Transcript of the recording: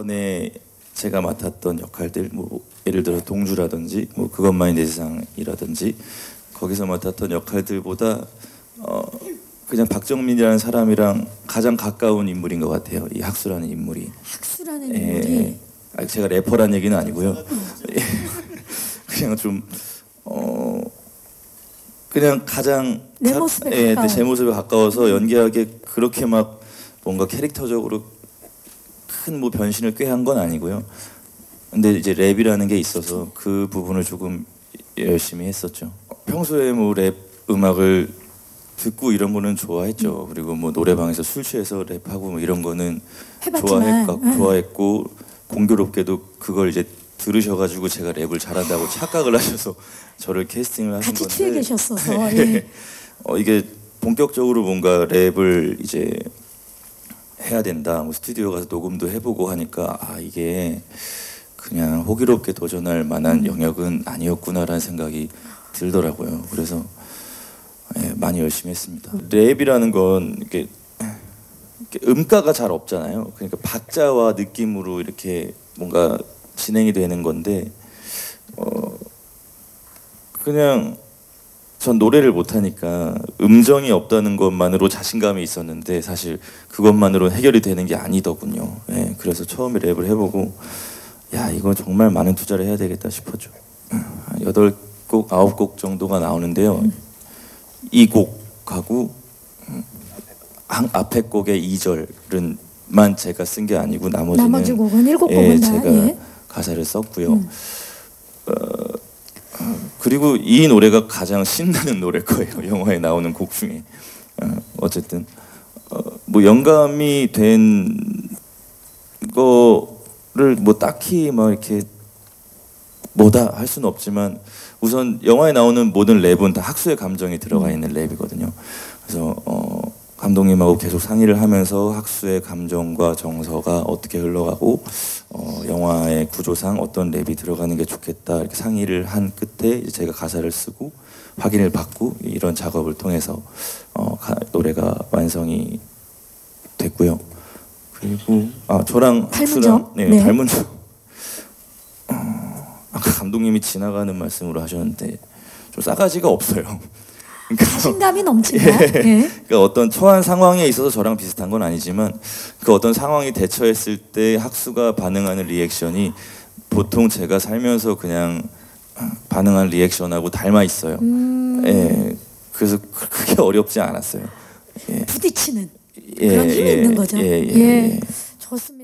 전에 제가 맡았던 역할들 뭐 예를 들어 동주라든지 뭐 그것만이 내 세상이라든지 거기서 맡았던 역할들보다 어 그냥 박정민이라는 사람이랑 가장 가까운 인물인 것 같아요. 이 학수라는 인물이. 학수라는 예, 인물이 예. 아, 제가 래퍼란 얘기는 아니고요. 예. 그냥 좀 어. 그냥 가장 내 사- 모습에 예, 가까워. 제 모습에 가까워서 연기하기에 그렇게 막 뭔가 캐릭터적으로 큰 뭐 변신을 꽤한건 아니고요. 근데 이제 랩이라는 게 있어서 그 부분을 조금 열심히 했었죠. 평소에 뭐 랩 음악을 듣고 이런 거는 좋아했죠. 그리고 뭐 노래방에서 술 취해서 랩하고 뭐 이런 거는 해봤지만 좋아했고, 응. 좋아했고 공교롭게도 그걸 이제 들으셔가지고 제가 랩을 잘한다고 착각을 하셔서 저를 캐스팅을 하신 같이 건데 취해 계셨어서 예. 어, 이게 본격적으로 뭔가 랩을 이제 해야 된다. 뭐 스튜디오 가서 녹음도 해보고 하니까 아 이게 그냥 호기롭게 도전할 만한 영역은 아니었구나라는 생각이 들더라고요. 그래서 예, 많이 열심히 했습니다. 랩이라는 건 이렇게, 이렇게 음가가 잘 없잖아요. 그러니까 박자와 느낌으로 이렇게 뭔가 진행이 되는 건데 어, 그냥 전 노래를 못하니까 음정이 없다는 것만으로 자신감이 있었는데 사실 그것만으로 해결이 되는 게 아니더군요. 예, 그래서 처음에 랩을 해보고 야 이거 정말 많은 투자를 해야 되겠다 싶었죠. 한 여덟 곡 아홉 곡 정도가 나오는데요. 이 곡하고 음, 한 앞에 곡의 2절은만 제가 쓴 게 아니고 나머지는 나머지 곡은 일곱 예, 곡은 다 제가 예. 가사를 썼고요. 어, 그리고 이 노래가 가장 신나는 노래일 거예요. 영화에 나오는 곡 중에. 어, 어쨌든 어, 뭐 영감이 된 거를 뭐 딱히 막 이렇게 뭐다 할 수는 없지만 우선 영화에 나오는 모든 랩은 다 학수의 감정이 들어가 있는 랩이거든요. 그래서 어, 감독님하고 계속 상의를 하면서 학수의 감정과 정서가 어떻게 흘러가고 어, 영화의 구조상 어떤 랩이 들어가는 게 좋겠다 이렇게 상의를 한 끝에 제가 가사를 쓰고 확인을 받고 이런 작업을 통해서 어, 가- 노래가 완성이 됐고요. 그리고 아 저랑 학수랑 점? 네, 네. 닮은 점. 어, 아까 감독님이 지나가는 말씀으로 하셨는데 좀 싸가지가 없어요. 그러니까 자신감이 넘친다. 예. 그러니까 어떤 처한 상황에 있어서 저랑 비슷한 건 아니지만 그 어떤 상황이 대처했을 때 학수가 반응하는 리액션이 보통 제가 살면서 그냥 반응한 리액션하고 닮아 있어요. 음, 예. 그래서 그- 그게 어렵지 않았어요. 예. 부딪히는 예, 그런 힘이 예, 있는 거죠. 예, 예, 예. 예. 좋습니다.